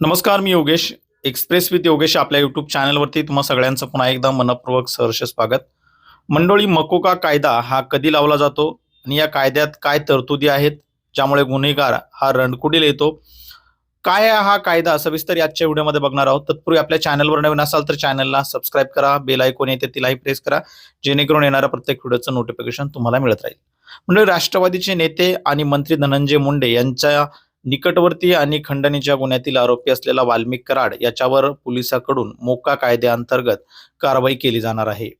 नमस्कार मी Yogesh express with Yogesh आपल्या युट्यूब चॅनलवरती तुम्हा सगळ्यांचं पुन्हा एकदा मनपूर्वक सहर्ष स्वागत. मंडळी मकोका कायदा हा कधी लावला जातो आणि या कायद्यात काय तरतुदी आहेत ज्यामुळे गुन्हेगार हा रणकुडील येतो? काय हा कायदा? सविस्तर आजच्या व्हिडिओमध्ये बघणार आहोत. तत्पूर्वी आपल्या चॅनलवर नवीन असाल तर चॅनलला सबस्क्राईब करा बेल आयकॉन येते तिलाही प्रेस करा जेणेकरून येणाऱ्या प्रत्येक व्हिडिओचं नोटिफिकेशन तुम्हाला मिळत राहील. म्हणजे राष्ट्रवादीचे नेते आणि मंत्री धनंजय मुंडे यांच्या निकटवर्ती आणि खंडणीच्या गुन्ह्यातील आरोपी असलेला वाल्मिक कराड याच्यावर पोलिसांकडून मोका कायद्याअंतर्गत कारवाई केली जाणार आहे.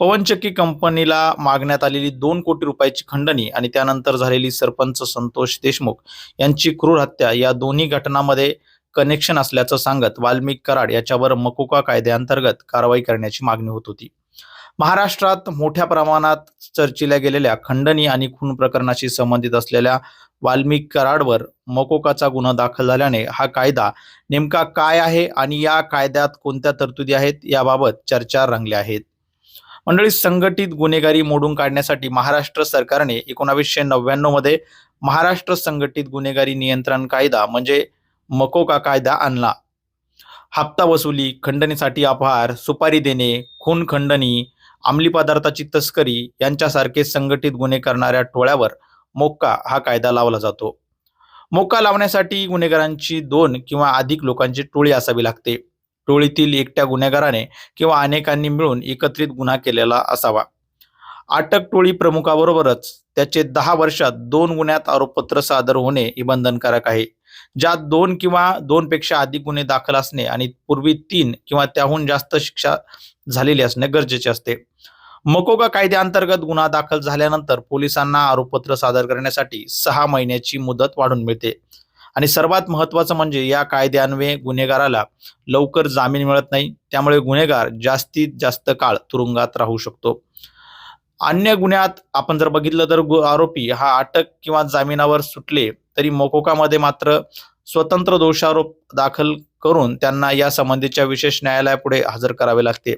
पवनचक्की कंपनीला मागण्यात आलेली दोन कोटी रुपयाची खंडणी आणि त्यानंतर झालेली सरपंच संतोष देशमुख यांची क्रूर हत्या या दोन्ही घटनांमध्ये कनेक्शन असल्याचं सांगत वाल्मिक कराड याच्यावर मकोका कायद्याअंतर्गत कारवाई करण्याची मागणी होत होती. महाराष्ट्रात मोठ्या प्रमाणात चर्चिल्या गेलेल्या खंडणी आणि खून प्रकरणाशी संबंधित असलेल्या वाल्मिक कराडवर मकोकाचा गुन्हा दाखल झाल्याने हा कायदा नेमका काय आहे आणि या कायद्यात कोणत्या तरतुदी आहेत याबाबत चर्चा रंगल्या आहेत मंडळी संघटित गुन्हेगारी मोडून काढण्यासाठी महाराष्ट्र सरकारने एकोणावीसशे नव्याण्णवमध्ये महाराष्ट्र संघटित गुन्हेगारी नियंत्रण कायदा म्हणजे मकोका कायदा आणला. हप्ता वसुली खंडणीसाठी अपहार सुपारी देणे खून खंडणी अंमली पदार्थाची तस्करी यांच्यासारखे संघटित गुन्हे करणाऱ्या टोळ्यावर मोक्का हा कायदा लावला जातो. मोक्का लावण्यासाठी गुन्हेगारांची दोन किंवा अधिक लोकांची टोळी असावी लागते. टोळीतील एकट्या गुन्हेगाराने किंवा अनेकांनी मिळून एकत्रित गुन्हा केलेला असावा. अटक टोळी प्रमुखाबरोबरच त्याचे दहा वर्षात दोन गुन्ह्यात आरोपपत्र सादर होणे हे बंधनकारक आहे. ज्यात दोन किंवा दोनपेक्षा अधिक गुन्हे दाखल असणे आणि पूर्वी तीन किंवा त्याहून जास्त शिक्षा झालेली असणे गरजेचे असते. मकोका कायद्याअंतर्गत गुन्हा दाखल झाल्यानंतर पोलिसांना आरोपपत्र सादर करण्यासाठी सहा महिन्याची मुदत वाढून मिळते. आणि सर्वात महत्वाचं म्हणजे या कायद्यान्वये गुन्हेगाराला लवकर जामीन मिळत नाही. त्यामुळे गुन्हेगार जास्तीत जास्त काळ तुरुंगात राहू शकतो. अन्य गुन्ह्यात आपण जर बघितलं तर गु- आरोपी हा अटक किंवा जामिनावर सुटले तरी मोकोकामध्ये मात्र स्वतंत्र दोषारोप दाखल करून त्यांना या संबंधीच्या विशेष न्यायालयापुढे हजर करावे लागते.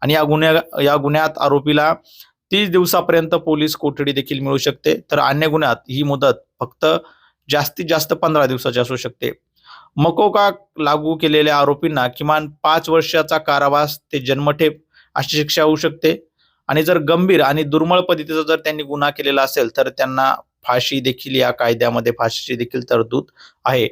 आणि या गुन्ह्या या गुन्ह्यात आरोपीला तीस दिवसापर्यंत पोलीस कोठडी देखील मिळू शकते. तर अन्य गुन्ह्यात ही मुदत फक्त जास्तीत जास्त पंधरा दिवसाची असू शकते. मकोका लागू केलेल्या आरोपींना किमान पाच वर्षाचा कारावास ते जन्मठेप अशी शिक्षा होऊ शकते. आणि जर गंभीर आणि दुर्मळ पद्धतीचा जर त्यांनी गुन्हा केलेला असेल तर त्यांना फाशी देखील या कायद्यामध्ये फाशीची देखील तरतूद आहे.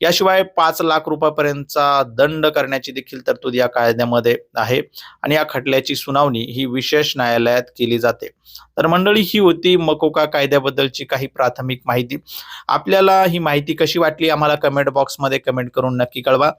याशिवाय पाच लाख रुपयापर्यंतचा दंड करण्याची देखील तरतूद या कायद्यामध्ये आहे आणि या खटल्याची सुनावणी ही विशेष न्यायालयात केली जाते. तर मंडळी ही होती मकोका कायद्याबद्दलची काही प्राथमिक माहिती. आपल्याला ही माहिती कशी वाटली आम्हाला कमेंट बॉक्समध्ये कमेंट करून नक्की कळवा.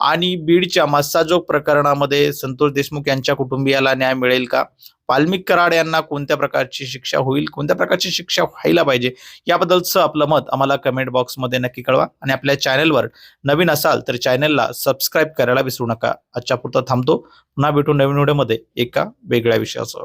आणि बीडच्या मस्साजोग प्रकरणामध्ये संतोष देशमुख यांच्या कुटुंबियाला न्याय मिळेल का? वाल्मिक कराड यांना कोणत्या प्रकारची शिक्षा होईल कोणत्या प्रकारची शिक्षा व्हायला पाहिजे याबद्दलचं आपलं मत आम्हाला कमेंट बॉक्समध्ये नक्की कळवा. आणि आपल्या चॅनेलवर नवीन असाल तर चॅनेलला सबस्क्राईब करायला विसरू नका. आजच्या पुरता थांबतो. पुन्हा भेटू नवीन व्हिडिओमध्ये एका वेगळ्या विषयासह.